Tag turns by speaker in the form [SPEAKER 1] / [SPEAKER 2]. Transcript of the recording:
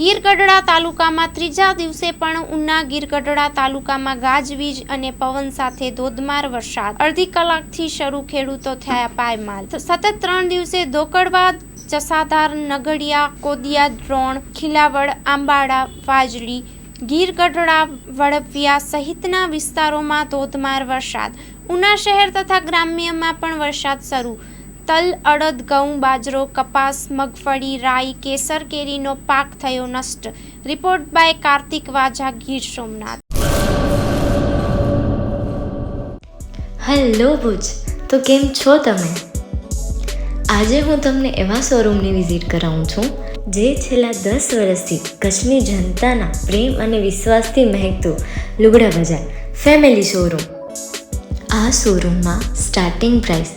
[SPEAKER 1] ગીર ગઢડા તાલુકામાં ત્રીજા દિવસે પણ ઉના ગીરગઢડા તાલુકામાં ગાજવીજ અને પવન સાથે ધોધમાર વરસાદ. અડધી કલાકથી શરૂ ખેડૂતો થયા પાયમાલ. સતત ત્રણ દિવસે ધોકડવા જસાધાર, નગડિયા, કોદિયા, દ્રોણ, ખીલાવડ, આંબાડા વાજળી ગીર ગઢડા વડપિયા સહિતના વિસ્તારોમાં ધોધમાર વરસાદ. ઉના શહેર તથા ગ્રામ્યમાં પણ વરસાદ શરૂ. તલ, અડદ, ઘઉં, બાજરો, કપાસ, મગફળી, રાઈ, કેસર, કેરીનો પાક થયો નષ્ટ. Report by Kartik Vaja Gir Somnath.
[SPEAKER 2] Hello Bhuj, તો કેમ છો તમે? આજે હું તમને એવા શોરૂમની વિઝિટ કરાવું છું, જે છેલ્લા દસ વર્ષથી કચ્છની જનતાના પ્રેમ અને વિશ્વાસથી મહેકતું લુગડા બજાર, ફેમિલી શોરૂમ. આ શોરૂમમાં સ્ટાર્ટિંગ પ્રાઇસ